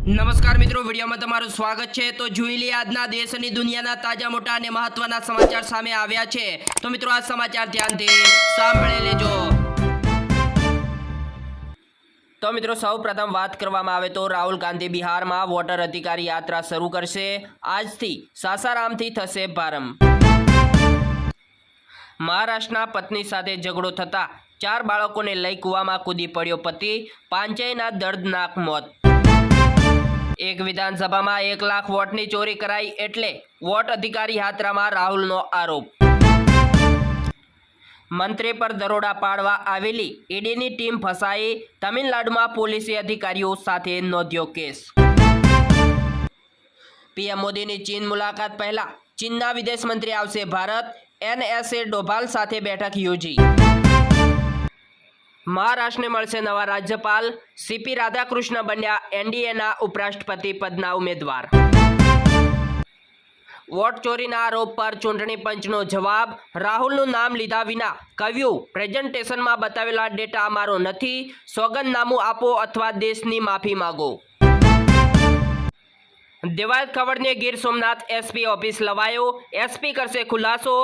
નમસ્કાર મિત્રો, વિડીયોમાં તમારું સ્વાગત છે. તો જોઈ લઈએ આજના દેશ અને દુનિયાના તાજા મોટા અને મહત્વના સમાચાર સામે આવ્યા છે. તો મિત્રો, આ સમાચાર ધ્યાનથી સાંભળી લેજો. તો મિત્રો સૌ પ્રથમ વાત કરવામાં આવે તો રાહુલ ગાંધી બિહારમાં વોટર અધિકારી યાત્રા શરૂ કરશે. આજથી સાસારામથી થશે પ્રારંભ. મહારાષ્ટ્રના પત્ની સાથે ઝઘડો થતા ચાર બાળકોને લઈ કૂવામાં કૂદી પડ્યો પતિ. પાંચેયના દર્દનાક મોત. એક વિધાનસભામાં એક લાખ વોટની ચોરી કરાઈ એટલે વોટ અધિકારી યાત્રામાં રાહુલનો આરોપ. મંત્રી પર દરોડા પાડવા આવેલી ઈડીની ટીમ ફસાઈ તમિલનાડુમાં પોલીસી અધિકારીઓ સાથે નોંધ્યો કેસ. પીએમ મોદીની ચીન મુલાકાત પહેલા ચીનના વિદેશ મંત્રી આવશે ભારત. એનએસએ ડોભાલ સાથે બેઠક યોજી. મહારાષ્ટ્રને મળશે નવા રાજ્યપાલ. સીપી રાધાકૃષ્ણ બન્યા એનડીએના ઉપરાષ્ટ્રપતિ પદના ઉમેદવાર. વોટ ચોરીના આરોપ પર ચૂંટણી પંચનો જવાબ. રાહુલનું નામ લીધા વિના કહ્યું પ્રેઝન્ટેશનમાં બતાવેલા ડેટા અમારો નથી. સોગંદનામું આપો અથવા દેશની માફી માગો. દેવાયત ખવડને ગીર સોમનાથ એસપી ઓફિસ લવાયો. એસપી કરશે ખુલાસો.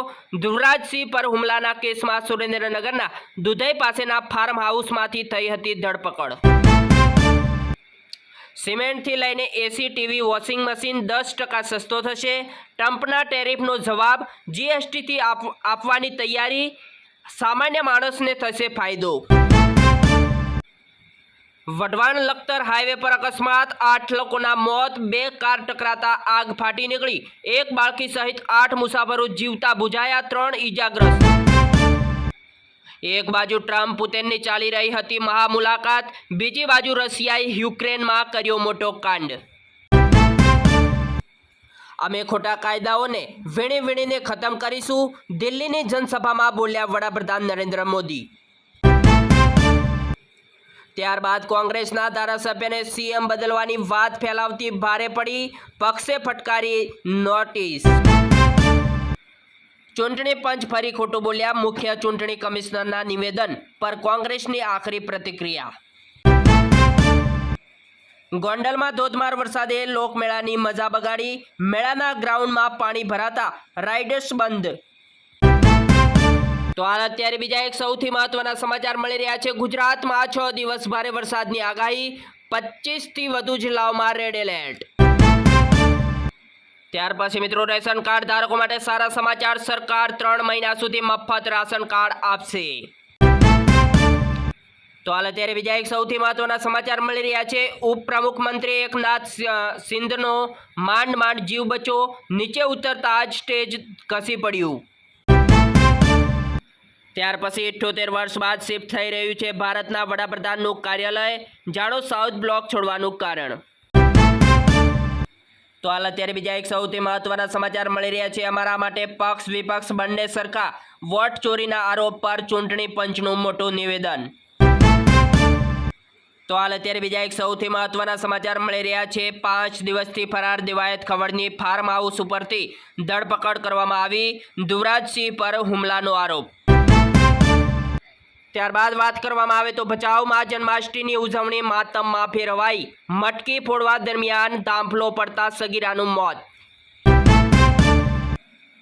ધ્રુવરાજસિંહ પર હુમલાના કેસમાં સુરેન્દ્રનગરના દુધઈ પાસેના ફાર્મ હાઉસમાંથી થઈ હતી ધરપકડ. સિમેન્ટથી લઈને એસી, ટીવી, વોશિંગ મશીન દસ ટકા સસ્તો થશે. ટ્રમ્પના ટેરિફનો જવાબ જીએસટીથી આપવાની તૈયારી. સામાન્ય માણસને થશે ફાયદો. વઢવાણ લખતર હાઈવે પર અકસ્માત, આઠ લોકોના મોત, બે કાર ટકરાતા આગ ફાટી નીકળી. એક બાળકી સહિત આઠ મુસાફરો જીવતા બુઝાયા ત્રણ ઈજાગ્રસ્ત. એક બાજુ ટ્રમ્પ પુતિનની ચાલી રહી હતી મહામુલાકાત, બીજી બાજુ રશિયાએ યુક્રેનમાં કર્યો મોટો કાંડ. અમે ખોટા કાયદાઓને વીણી વીણીને ખતમ કરીશું. દિલ્હીની જનસભામાં બોલ્યા વડાપ્રધાન નરેન્દ્ર મોદી. ત્યારબાદ કોંગ્રેસના ધારાસભ્યને સીએમ બદલવાની વાત ફેલાવતી ભારે પડી, પક્ષે ફટકારી નોટિસ. ચૂંટણી પંચ ફરી ખોટું બોલ્યા, મુખ્ય ચૂંટણી કમિશનરના નિવેદન પર કોંગ્રેસની આખરી પ્રતિક્રિયા. ગોંડલમાં ધોધમાર વરસાદે લોકમેળાની મજા બગાડી, મેળાના ગ્રાઉન્ડમાં પાણી ભરાતા, રાઇડર્સ બંધ તો હાલ અત્યારે બીજા એક સૌથી મહત્વના સમાચાર મળી રહ્યા છે. ગુજરાતમાં છ દિવસ ભારે વરસાદની આગાહી પચીસથી વધુ જિલ્લાઓમાં રેડ એલર્ટ. ત્યાર પછી મિત્રો રેશન કાર્ડ ધારકો માટે સારા સમાચાર, સરકાર ત્રણ મહિના સુધી મફત રાશન કાર્ડ આપશે. તો હાલ અત્યારે બીજા એક સૌથી મહત્વના સમાચાર મળી રહ્યા છે. ઉપપ્રમુખ મંત્રી એકનાથ સિંધનો માંડ માંડ જીવ બચો, નીચે ઉતરતા જ સ્ટેજ ઘસી પડ્યું. ત્યાર પછી ઇઠ્ઠોતેર વર્ષ બાદ શિફ્ટ થઈ રહ્યું છે ભારતના વડાપ્રધાનનું કાર્યાલય. જાણો, સાઉથ બ્લોક છોડવાનું કારણ. તો હાલ અત્યારે બીજા એક સૌથી મહત્વના સમાચાર મળી રહ્યા છે. અમારા માટે પક્ષ વિપક્ષ બંને સરખા. વોટ ચોરીના આરોપ પર ચૂંટણી પંચનું મોટું નિવેદન. તો હાલ અત્યારે બીજા એક સૌથી મહત્વના સમાચાર મળી રહ્યા છે. પાંચ દિવસથી ફરાર દિવાયત ખવડની ફાર્મ હાઉસ ઉપરથી ધરપકડ કરવામાં આવી. ધુવરાજસિંહ પર હુમલાનો આરોપ. ત્યારબાદ વાત કરવામાં આવે તો ભચાઉમાં જન્માષ્ટમીની ઉજવણી માતમમાં ફેરવાઈ. મટકી ફોડવા દરમિયાન દાંભલો પડતા સગીરાનું મોત.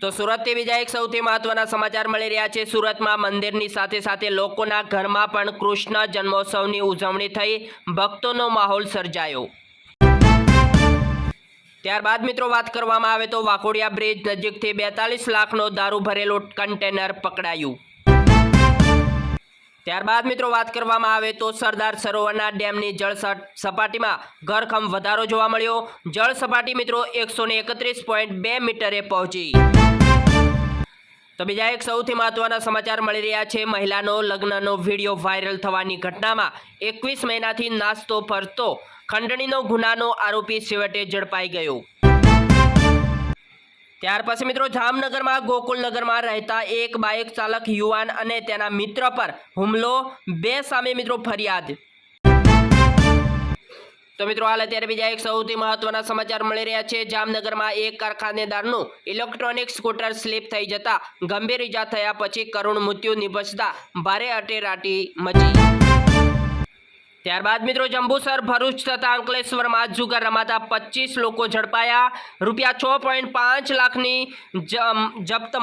તો સુરતથી બીજા એક સૌથી મહત્વના સમાચાર મળી રહ્યા છે. સુરતમાં મંદિરની સાથે સાથે લોકોના ઘરમાં પણ કૃષ્ણ જન્મોત્સવની ઉજવણી થઈ. ભક્તોનો માહોલ સર્જાયો. ત્યારબાદ મિત્રો વાત કરવામાં આવે તો વાકોડિયા બ્રિજ નજીકથી બેતાલીસ લાખનો દારૂ ભરેલો કન્ટેનર પકડાયું. ત્યારબાદ મિત્રો વાત કરવામાં આવે તો સરદાર સરોવરના ડેમની જળ સપાટીમાં ઘરખમ વધારો જોવા મળ્યો. જળ સપાટી મિત્રો એકસો મીટરે પહોંચી. તો બીજા એક સૌથી મહત્વના સમાચાર મળી રહ્યા છે. મહિલાનો લગ્નનો વીડિયો વાયરલ થવાની ઘટનામાં એકવીસ મહિનાથી નાસ્તો ફરતો ખંડણીનો ગુનાનો આરોપી છેવટે ઝડપાઈ ગયો. ત્યાર પછી મિત્રો જામનગરમાં ગોકુલનગરમાં રહેતા એક બાઇક ચાલક યુવાન અને તેના મિત્ર પર હુમલો. બે સામે મિત્રો ફરિયાદ. તો મિત્રો હાલ અત્યારે બીજા એક સૌથી મહત્વના સમાચાર મળી રહ્યા છે. જામનગરમાં એક કારખાનેદારનું ઇલેક્ટ્રોનિક સ્કૂટર સ્લીપ થઈ જતા ગંભીર ઈજા થયા પછી કરુણ મૃત્યુ નિપજતા ભારે અટેરાટી મચી. ત્યારબાદ મિત્રો જંબુસર, ભરૂચ તથા અંકલેશ્વરમાં જુગાર રમાતા પચીસ લોકો ઝડપાયા. રૂપિયા છ પોઈન્ટ પાંચ લાખની જપ્ત